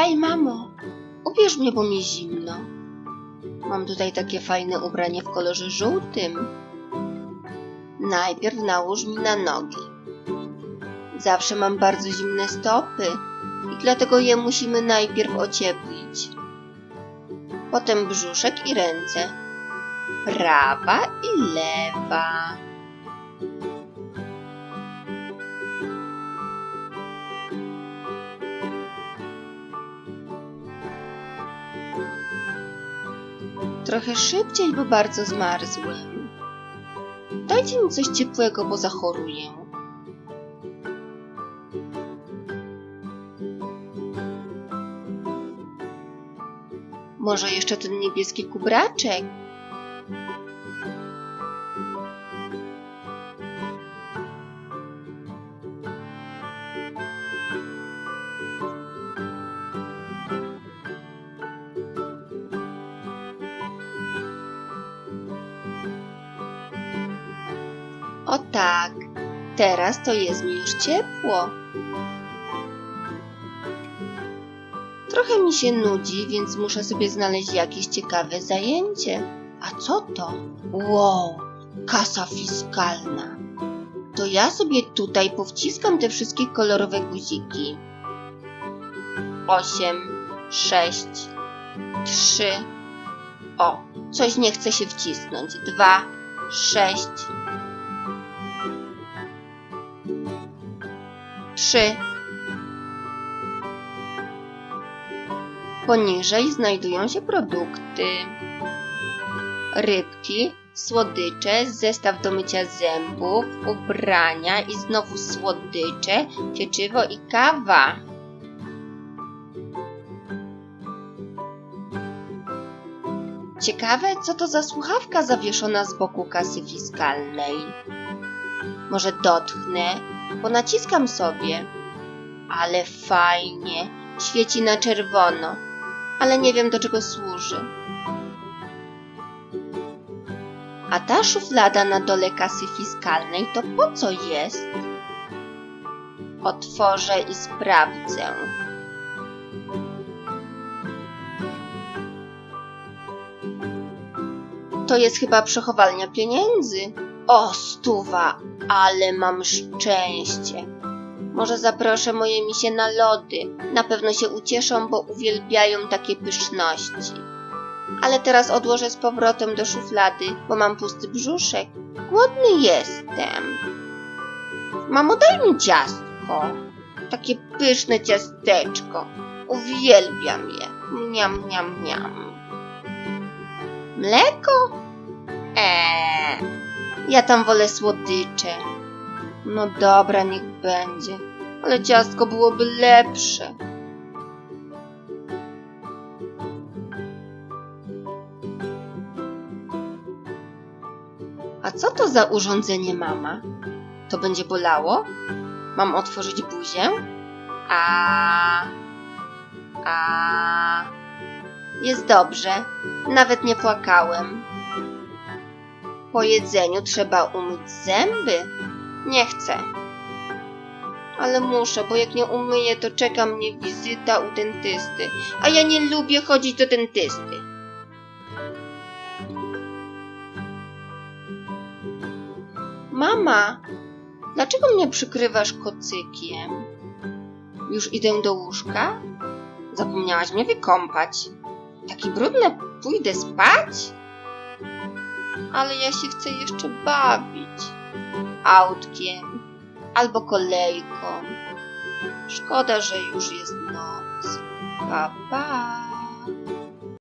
Hej, mamo, ubierz mnie, bo mi zimno. Mam tutaj takie fajne ubranie w kolorze żółtym. Najpierw nałóż mi na nogi. Zawsze mam bardzo zimne stopy i dlatego je musimy najpierw ocieplić. Potem brzuszek i ręce. Prawa i lewa. Trochę szybciej, bo bardzo zmarzłem. Dajcie mi coś ciepłego, bo zachoruję. Może jeszcze ten niebieski kubraczek? O tak, teraz to jest mi już ciepło. Trochę mi się nudzi, więc muszę sobie znaleźć jakieś ciekawe zajęcie. A co to? Wow, kasa fiskalna. To ja sobie tutaj powciskam te wszystkie kolorowe guziki. Osiem, sześć, trzy. O, coś nie chce się wcisnąć. Dwa, sześć, trzy. Poniżej znajdują się produkty. Rybki, słodycze, zestaw do mycia zębów, ubrania i znowu słodycze, pieczywo i kawa. Ciekawe, co to za słuchawka zawieszona z boku kasy fiskalnej. Może dotknę, bo naciskam sobie. Ale fajnie, świeci na czerwono, ale nie wiem do czego służy. A ta szuflada na dole kasy fiskalnej to po co jest? Otworzę i sprawdzę. To jest chyba przechowalnia pieniędzy. O, stuwa, ale mam szczęście. Może zaproszę moje misie na lody. Na pewno się ucieszą, bo uwielbiają takie pyszności. Ale teraz odłożę z powrotem do szuflady, bo mam pusty brzuszek. Głodny jestem. Mamo, daj mi ciastko. Takie pyszne ciasteczko. Uwielbiam je. Mniam, mniam, mniam. Mleko? Ja tam wolę słodycze. No dobra, niech będzie. Ale ciastko byłoby lepsze. A co to za urządzenie, mama? To będzie bolało? Mam otworzyć buzię? A. A. Jest dobrze. Nawet nie płakałem. Po jedzeniu trzeba umyć zęby. Nie chcę. Ale muszę, bo jak nie umyję, to czeka mnie wizyta u dentysty. A ja nie lubię chodzić do dentysty. Mama, dlaczego mnie przykrywasz kocykiem? Już idę do łóżka? Zapomniałaś mnie wykąpać. Taki brudny, pójdę spać? Ale ja się chcę jeszcze bawić. Autkiem albo kolejką. Szkoda, że już jest noc. Pa, pa.